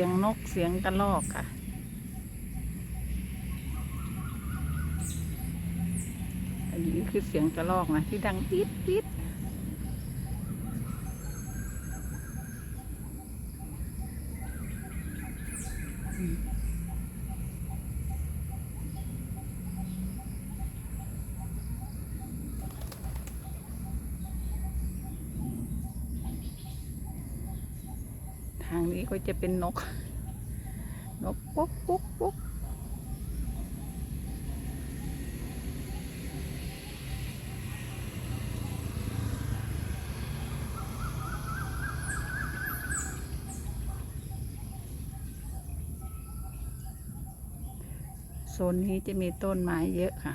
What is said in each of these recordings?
สียงนกเสียงกระรอกค่ะ อันนี้คือเสียงกระรอกนะที่ดังปี๊ดปี๊ดอืมทางนี้ ก็จะเป็นนก นกปุ๊กปุ๊กปุ๊กโซนนี้จะมีต้นไม้เยอะค่ะ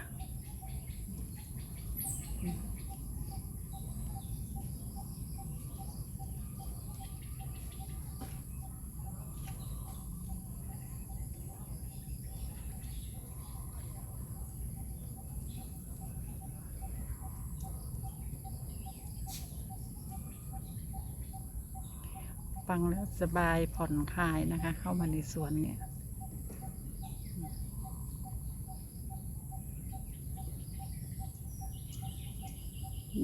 ฟังแล้วสบายผ่อนคลายนะคะ เข้ามาในสวนเนี่ย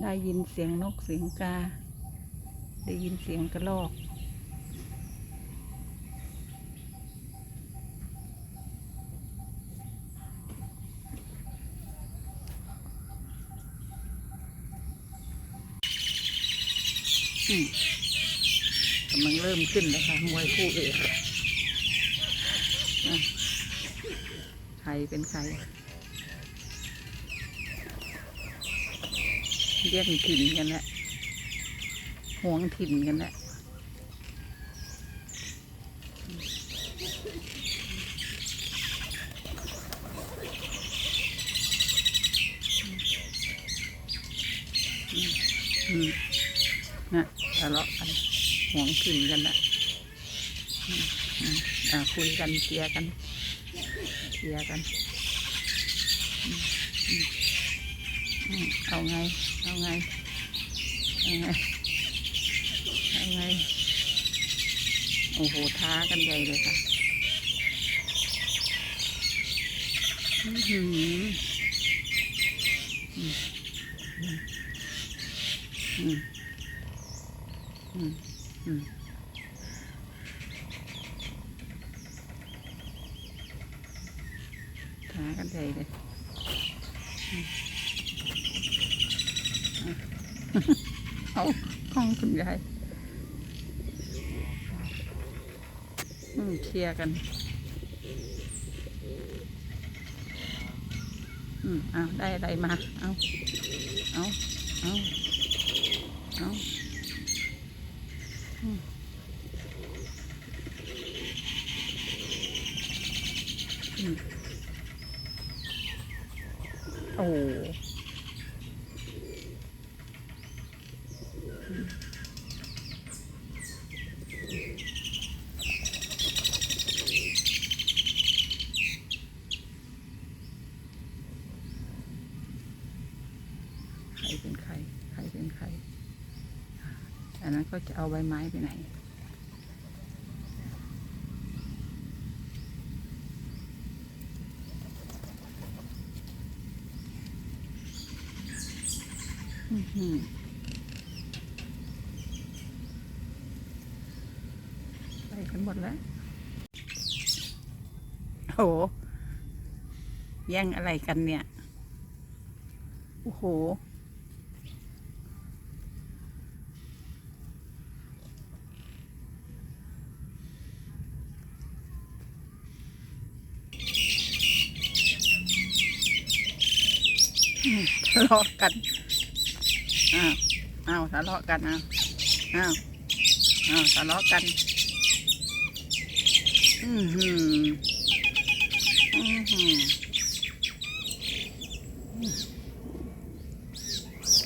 ได้ยินเสียงนกเสียงกา ได้ยินเสียงกระรอกอืม กำลังเริ่มขึ้นนะคะมวยคู่เอกใครเป็นใครแย่งถิ่นกันแหละห่วงถิ่นกันแหละอืมนะทะเลาะกัน ห่วงถิ่นกันละอ่าคุยกันเคลียร์กันเคลียร์กัน เอาไง เอาไง เอาไง เอาไง โอ้โห ท้ากันใหญ่เลยค่ะอือหืออืมอืม อืม ท้ากันใหญ่เลยเอาห้องคุณยายอืมเคลียร์กัน อืมเอาได้อะไรมา เอา เอา เอาอืมอืมโอ้ ใครเป็นใครใครเป็นใครอันนั้นก็จะเอาใบไม้ไปไหนไปกันหมดแล้วโอ้โหแย่งอะไรกันเนี่ย โอ้โห อืม ทะเลาะกัน อ้าวอ้าวทะเลาะกันอ้าวอ้าวอ้าวทะเลาะกัน อือหืออือหือ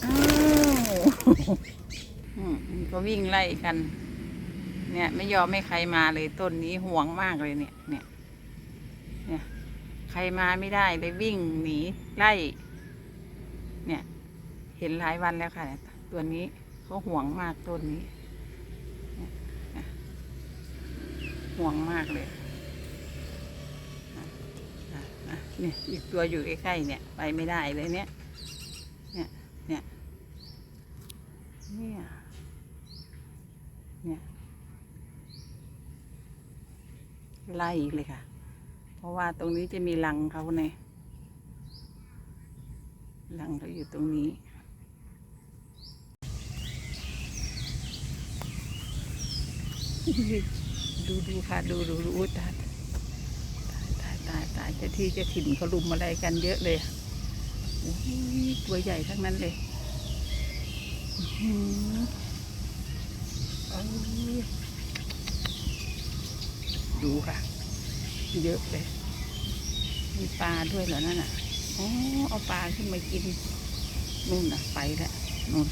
อ้าวอืมมันก็วิ่งไล่กัน เนี่ย ไม่ยอมให้ใครมาเลยต้นนี้ห่วงมากเลยเนี่ย เนี่ย เนี่ย ใครมาไม่ได้เลยวิ่งหนีไล่ ห็นหลายวันแล้วค่ะ ตัวนี้เขาห่วงมากต้นนี้ ห่วงมากเลยเนี่ยอีกตัวอยู่ใกล้ๆเนี่ย ไปไม่ได้เลยเนี่ย เนี่ย เนี่ย เนี่ย เนี่ย ไล่เลยค่ะ เพราะว่าตรงนี้จะมีรังเขาเนี่ยรังเขาอยู่ตรงนี้ ดูดูค่ะ ดูดูดูอุ๊ยตายตายตายตายเจะที่เจะถิ่นเขาลุมอะไรกันเยอะเลยตัวใหญ่ทั้งนั้นเลยดูค่ะ เยอะเลย มีปลาด้วยเหรอนั่นอะอ๋อเอาปลาขึ้นมากินนู่นน่ะไปแล้วนู่น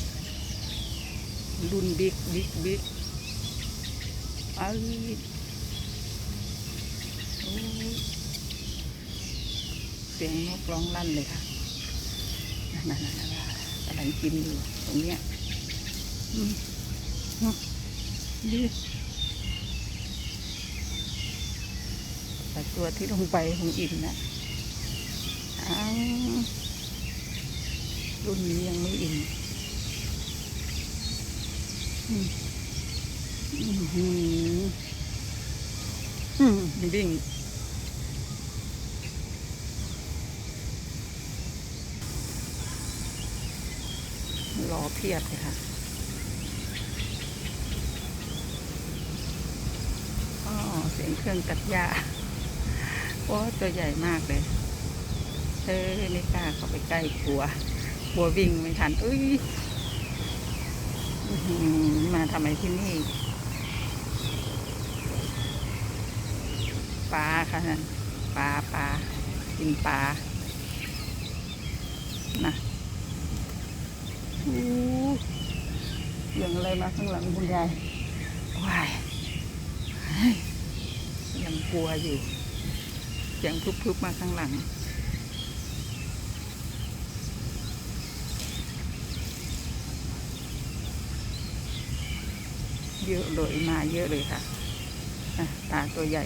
รุ่นบิ๊กบิ๊กบิ๊ก อ้ยโอ้ยเสียงนกร้องลั่นเลยค่ะนั่นนั่นนั่นนั่นกำลังกินอยู่ตรงเนี้ยอืมอืมดีแต่ตัวที่ลงไปคงอิ่มนะอารุ่นนี้ยังไม่อิ่ม อืมอืมหืมอืมวิ่งรอเพียบเลยค่ะอ๋อเสียงเครื่องตัดหญ้าโอ้ตัวใหญ่มากเลยเธอไม่กล้าเข้าไปใกล้กลัวกลัววิ่งไม่ทันอุ้ยอื้อหือมาทำไมที่นี่ ปาค่ะนั่นปลาปลากินปลานะอู้เสียงอะไรมาข้างหลังคุณยายว้ายยังกลัวอยู่เสียงพึบๆมาข้างหลังเยอะเลยมาเยอะเลยค่ะอะปลาตัวใหญ่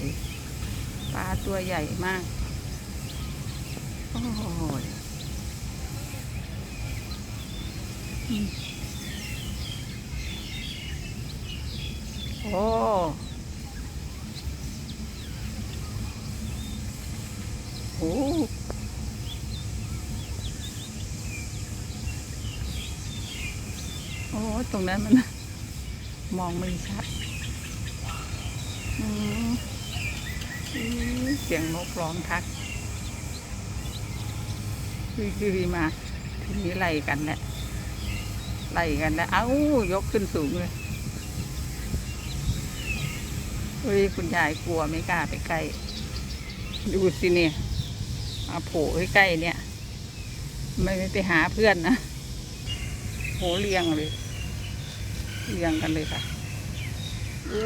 ปลาตัวใหญ่มาก โอ้ยอืมโอ้โหโอ้ ตรงนั้นมัน มองไม่ชัด อืม เสียงนกร้องทักคือๆมาทีนี้ไล่กันแหละไล่กันแล้วเอ้ายกขึ้นสูงเลยเฮ้ยคุณยายกลัวไม่กล้าไปใกล้ ดูสิเนี่ยมาโผล่ใกล้เนี่ย ไม่ไม่ไปหาเพื่อนนะโหเรียงเลย เรียงกันเลยค่ะอู้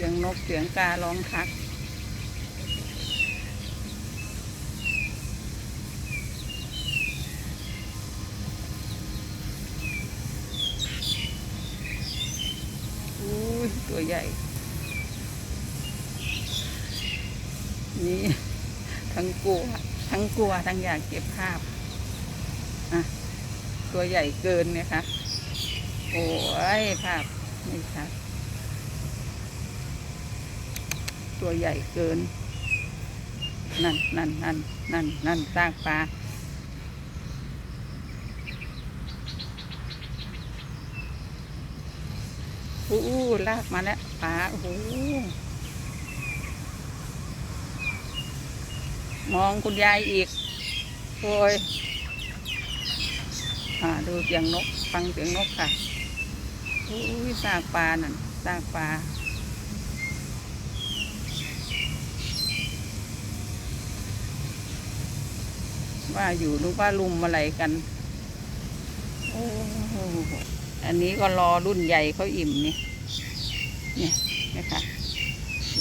สียงนกเสียงการ้องทัก อุ้ย ตัวใหญ่ นี่ ทั้งกลัว ทั้งกลัว ทั้งอยากเก็บภาพ อะ ตัวใหญ่เกินเนี่ยค่ะ โอ้ย ภาพไม่ชัด ตัวใหญ่เกิน นั่นนั่นนั่นนั่นนั่นซากปลาอู้อู้ลากมาแล้วปลาโอ้โหมองคุณยายอีกโอ้ยอ่าดูเสียงนก ฟังเสียงนกค่ะอู้ซากปลานั่นซากปลา ว่าอยู่นึกว่าลุมอะไรกันโอ้อันนี้ก็รอรุ่นใหญ่เขาอิ่มนี่เนี่ยนะคะ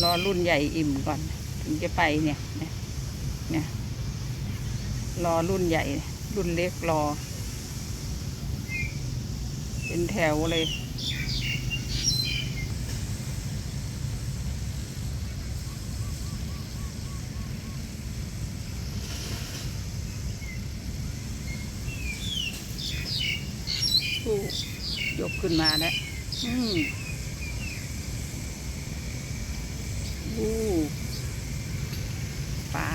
รอรุ่นใหญ่อิ่มก่อน ถึงจะไปเนี่ยเนี่ยเนี่ยรอรุ่นใหญ่ รุ่นเล็กรอ เป็นแถวเลย อ สู้ ยกขึ้นมาแล้วอู้ปลา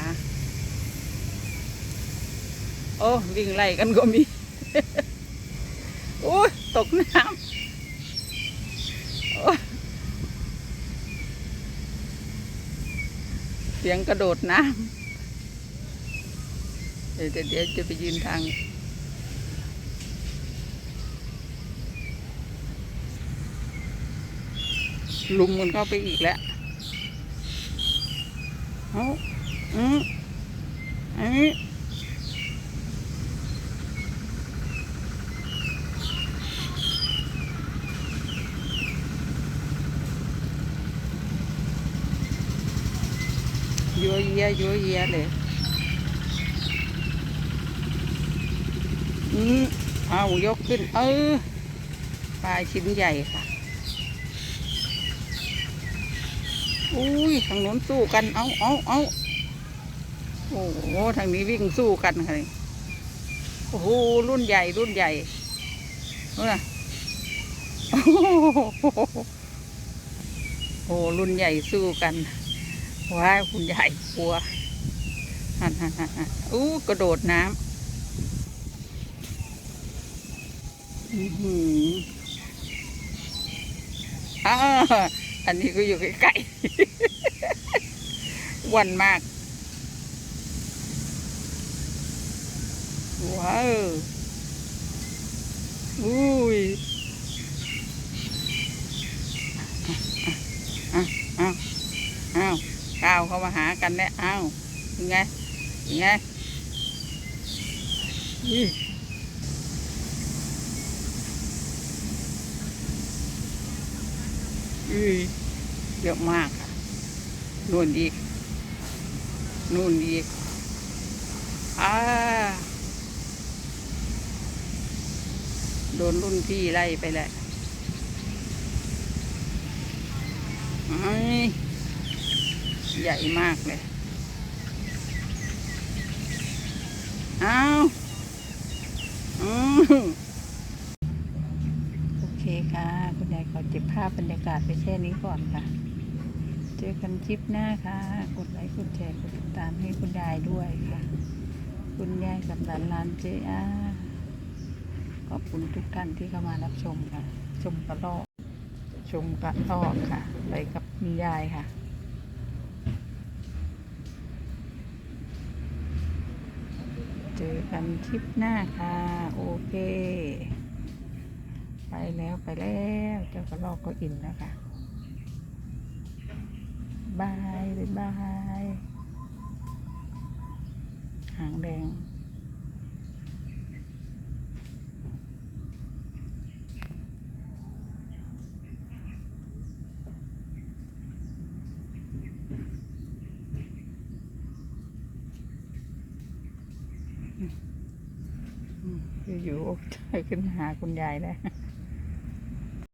โอ้ วิ่งไล่กันก็มี โอ้ยตกน้ำเสียงกระโดดน้ำ เดี๋ยวเดี๋ยวเดี๋ยวจะไปยืนทาง ลุมมันเข้าไปอีกแล้วเอาอืมอันนี้ยัวเยียยัวเยียเลยอืมเอายกขึ้น เออปลาชิ้นใหญ่ค่ะ อุ้ยทางโน้นสู้กัน เอาเอาเอาโอ้โหทางนี้วิ่งสู้กันค่ะโอ้โหรุ่นใหญ่รุ่นใหญ่นู่นน่ะโอ้โหโอ้รุ่นใหญ่สู้กันว้าคุณใหญ่กลัวหันหันหันหันอู้กระโดดน้ำอือหืออ่า อันนี้ก็อยู่ใกล้ๆวันมาก ว้าวอุ้ยอ้าวอ้าวอ้าวก้าวเข้ามาหากันแล้วอ้าวยังไงยังไงอื้ออุ้ย เยอะมากค่ะนู่นอีกนู่นอีกอ่าโดนรุ่นพี่ไล่ไปแหละไอ้ยใหญ่มากเลยเอาอืมโอเคค่ะ คุณยายขอ เก็บภาพบรรยากาศไปแค่นี้ก่อนค่ะ เจอกันคลิปหน้าค่ะ กดไลค์กดแชร์กดติดตามให้คุณยายด้วยค่ะ คุณยายกับหลานลานเจอาขอบคุณทุกท่านที่เข้ามารับชมค่ะ ชมกระลอกชมกระลอกค่ะ ไปกับคุณยายค่ะเจอกันคลิปหน้าค่ะ โอเค ไปแล้วไปแล้วเจ้ากระลอกก็อิ่มแล้วค่ะบายบายบายหางแดงอยู่ๆขึ้นหาคุณยายแล้ว